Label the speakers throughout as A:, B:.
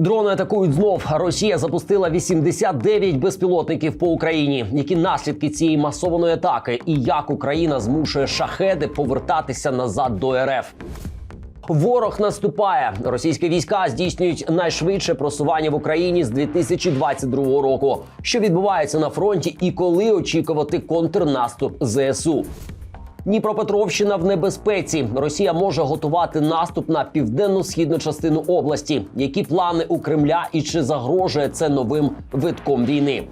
A: Дрони атакують знов. Росія запустила 89 безпілотників по Україні. Які наслідки цієї масованої атаки, і як Україна змушує шахеди повертатися назад до РФ? Ворог наступає. Російські війська здійснюють найшвидше просування в Україні з 2022 року. Що відбувається на фронті, і коли очікувати контрнаступ ЗСУ? Дніпропетровщина в небезпеці. Росія може готувати наступ на південно-східну частину області. Які плани у Кремля і чи загрожує це новим витком війни?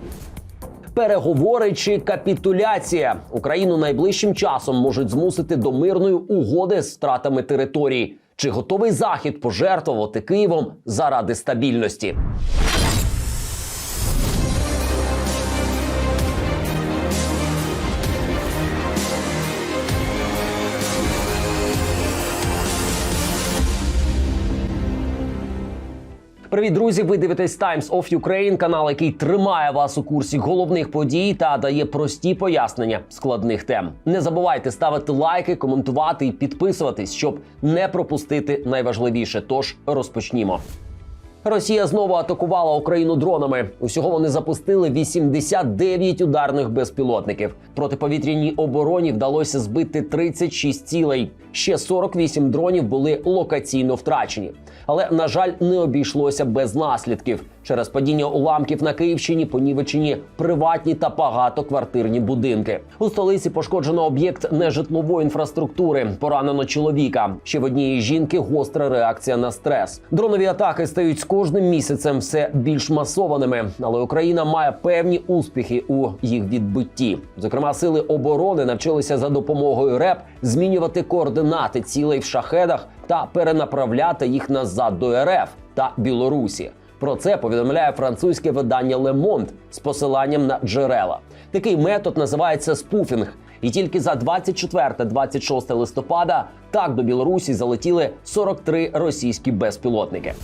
A: Переговори чи капітуляція Україну найближчим часом можуть змусити до мирної угоди з втратами територій. Чи готовий захід пожертвувати Києвом заради стабільності? Привіт, друзі! Ви дивитесь Times of Ukraine, канал, який тримає вас у курсі головних подій та дає прості пояснення складних тем. Не забувайте ставити лайки, коментувати і підписуватись, щоб не пропустити найважливіше. Тож розпочнімо. Росія знову атакувала Україну дронами. Усього вони запустили 89 ударних безпілотників. Протиповітряній обороні вдалося збити 36 цілей. Ще 48 дронів були локаційно втрачені. Але на жаль, не обійшлося без наслідків. Через падіння уламків на Київщині понівечені приватні та багатоквартирні будинки. У столиці пошкоджено об'єкт нежитлової інфраструктури. Поранено чоловіка. Ще в однієї жінки гостра реакція на стрес. Дронові атаки стають з кожним місяцем все більш масованими, але Україна має певні успіхи у їх відбитті. Зокрема, сили оборони навчилися за допомогою РЕП змінювати координати цілей в шахедах та перенаправляти їх назад до РФ та Білорусі. Про це повідомляє французьке видання Le Monde з посиланням на джерела. Такий метод називається спуфінг. І тільки за 24-26 листопада так до Білорусі залетіли 43 російські безпілотники.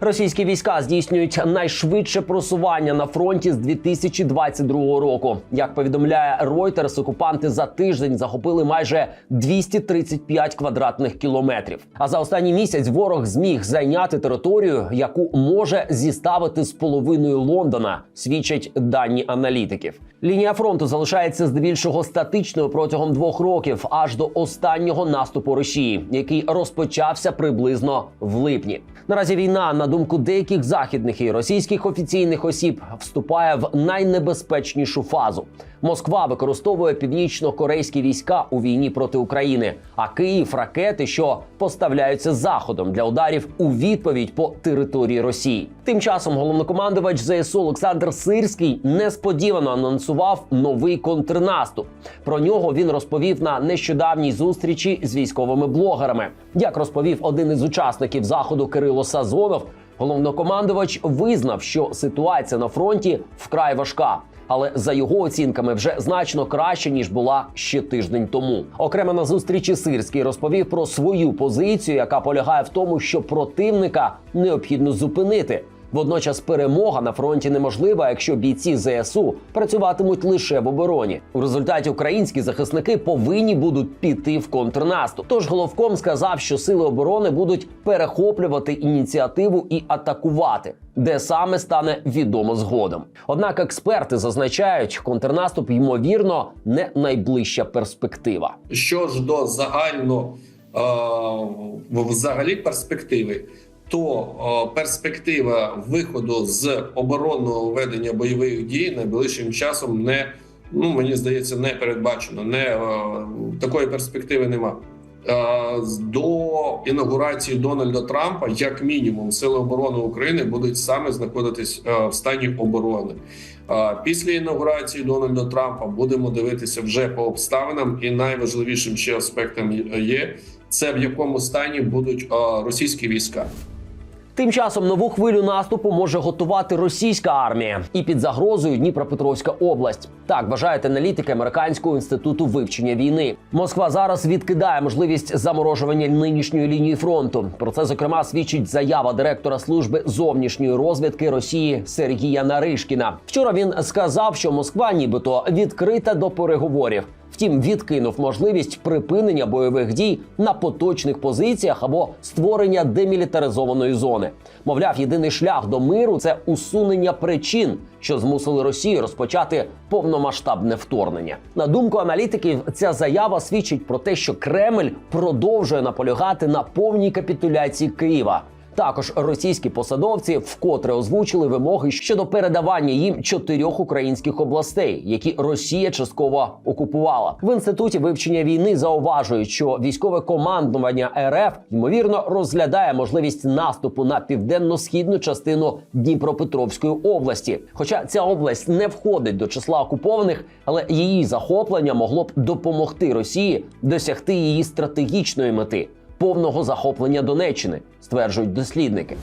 A: Російські війська здійснюють найшвидше просування на фронті з 2022 року. Як повідомляє Reuters, окупанти за тиждень захопили майже 235 квадратних кілометрів. А за останній місяць ворог зміг зайняти територію, яку може зіставити з половиною Лондона, свідчать дані аналітиків. Лінія фронту залишається здебільшого статичною протягом двох років, аж до останнього наступу Росії, який розпочався приблизно в липні. Наразі війна, на думку деяких західних і російських офіційних осіб, вступає в найнебезпечнішу фазу. Москва використовує північно-корейські війська у війні проти України, а Київ ракети, що поставляються заходом для ударів у відповідь по території Росії. Тим часом головнокомандувач ЗСУ Олександр Сирський несподівано анонсував новий контрнаступ. Про нього він розповів на нещодавній зустрічі з військовими блогерами. Як розповів один із учасників заходу Кирило Сазонов, головнокомандувач визнав, що ситуація на фронті вкрай важка. Але за його оцінками вже значно краще ніж була ще тиждень тому. Окремо на зустрічі Сирський розповів про свою позицію, яка полягає в тому, що противника необхідно зупинити. Водночас перемога на фронті неможлива, якщо бійці ЗСУ працюватимуть лише в обороні. У результаті українські захисники повинні будуть піти в контрнаступ. Тож головком сказав, що сили оборони будуть перехоплювати ініціативу і атакувати. Де саме стане відомо згодом. Однак експерти зазначають, контрнаступ ймовірно не найближча перспектива.
B: Що ж до загально е, взагалі перспективи, то е, перспектива виходу з оборонного ведення бойових дій найближчим часом не ну мені здається не передбачено. Не е, такої перспективи нема. Е, До інаугурації Дональда Трампа, як мінімум, сили оборони України будуть саме знаходитись в стані оборони. Після інаугурації Дональда Трампа будемо дивитися вже по обставинам, і найважливішим ще аспектом є це в якому стані будуть російські війська.
A: Тим часом нову хвилю наступу може готувати російська армія і під загрозою Дніпропетровська область. Так вважають аналітики американського інституту вивчення війни. Москва зараз відкидає можливість заморожування нинішньої лінії фронту. Про це зокрема свідчить заява директора служби зовнішньої розвідки Росії Сергія Наришкіна. Вчора він сказав, що Москва, нібито відкрита до переговорів. Втім, відкинув можливість припинення бойових дій на поточних позиціях або створення демілітаризованої зони. Мовляв, єдиний шлях до миру це усунення причин, що змусили Росію розпочати повномасштабне вторгнення. На думку аналітиків, ця заява свідчить про те, що Кремль продовжує наполягати на повній капітуляції Києва. Також російські посадовці вкотре озвучили вимоги щодо передавання їм чотирьох українських областей, які Росія частково окупувала. В інституті вивчення війни зауважують, що військове командування РФ ймовірно розглядає можливість наступу на південно-східну частину Дніпропетровської області. Хоча ця область не входить до числа окупованих, але її захоплення могло б допомогти Росії досягти її стратегічної мети повного захоплення Донеччини, стверджують дослідники.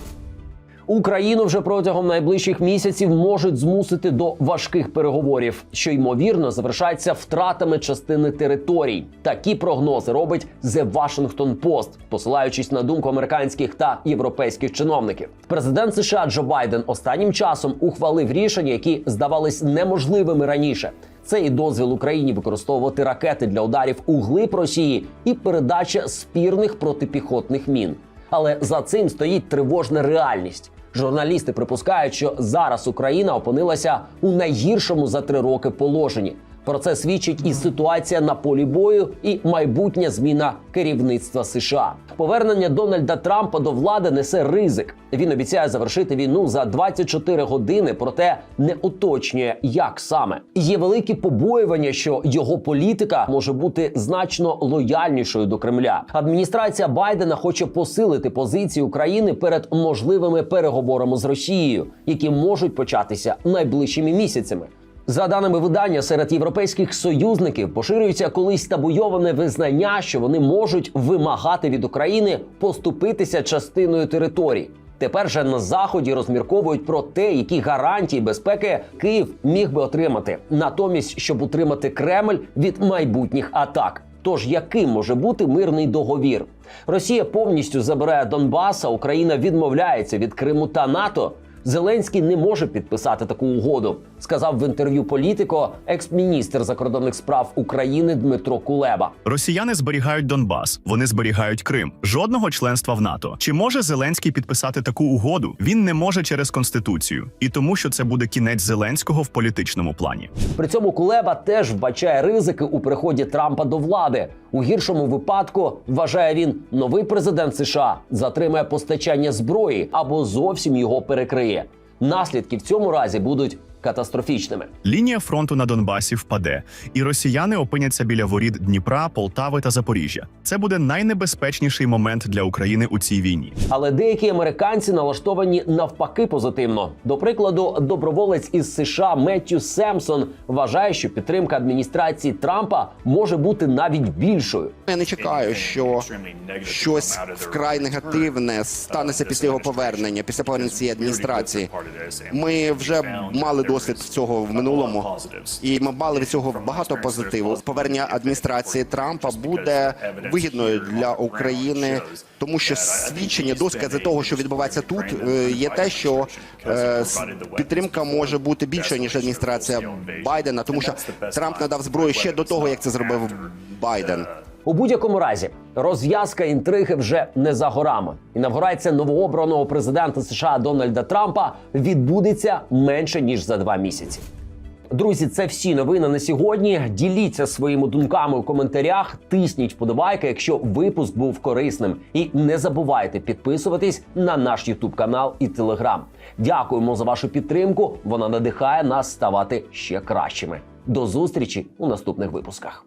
A: Україну вже протягом найближчих місяців можуть змусити до важких переговорів, що ймовірно завершаться втратами частини територій. Такі прогнози робить The Washington Post, посилаючись на думку американських та європейських чиновників. Президент США Джо Байден останнім часом ухвалив рішення, які здавались неможливими раніше. Це і дозвіл Україні використовувати ракети для ударів у глиб Росії і передача спірних протипіхотних мін. Але за цим стоїть тривожна реальність. Журналісти припускають, що зараз Україна опинилася у найгіршому за три роки положенні. Про це свідчить і ситуація на полі бою, і майбутня зміна керівництва США. Повернення Дональда Трампа до влади несе ризик. Він обіцяє завершити війну за 24 години, проте не уточнює, як саме. Є великі побоювання, що його політика може бути значно лояльнішою до Кремля. Адміністрація Байдена хоче посилити позиції України перед можливими переговорами з Росією, які можуть початися найближчими місяцями. За даними видання, серед європейських союзників поширюється колись табуйоване визнання, що вони можуть вимагати від України поступитися частиною територій. Тепер же на заході розмірковують про те, які гарантії безпеки Київ міг би отримати, натомість, щоб утримати Кремль від майбутніх атак. Тож яким може бути мирний договір? Росія повністю забирає Донбас, а Україна відмовляється від Криму та НАТО. Зеленський не може підписати таку угоду, сказав в інтерв'ю політико екс-міністр закордонних справ України Дмитро Кулеба.
C: Росіяни зберігають Донбас, вони зберігають Крим. Жодного членства в НАТО. Чи може Зеленський підписати таку угоду? Він не може через конституцію, і тому, що це буде кінець Зеленського в політичному плані.
A: При цьому Кулеба теж вбачає ризики у приході Трампа до влади. У гіршому випадку вважає він, новий президент США затримає постачання зброї або зовсім його перекриє. Наслідки в цьому разі будуть катастрофічними.
C: Лінія фронту на Донбасі впаде, і росіяни опиняться біля воріт Дніпра, Полтави та Запоріжжя. Це буде найнебезпечніший момент для України у цій війні.
A: Але деякі американці налаштовані навпаки позитивно. До прикладу, доброволець із США Меттю Семсон вважає, що підтримка адміністрації Трампа може бути навіть більшою.
D: Я не чекаю, що щось вкрай негативне станеться після його повернення, після повернення цієї адміністрації. Ми вже мали досвід цього в минулому, і ми мали від цього багато позитиву. Повернення адміністрації Трампа буде вигідною для України, тому що свідчення докази того, що відбувається тут, е, є те, що е, підтримка може бути більшою ніж адміністрація Байдена, тому що Трамп надав зброю ще до того, як це зробив Байден.
A: У будь-якому разі розв'язка інтриги вже не за горами. Інавгурація новообраного президента США Дональда Трампа відбудеться менше ніж за два місяці. Друзі, це всі новини на сьогодні. Діліться своїми думками у коментарях, тисніть вподобайки, якщо випуск був корисним. І не забувайте підписуватись на наш Ютуб канал і Телеграм. Дякуємо за вашу підтримку. Вона надихає нас ставати ще кращими. До зустрічі у наступних випусках.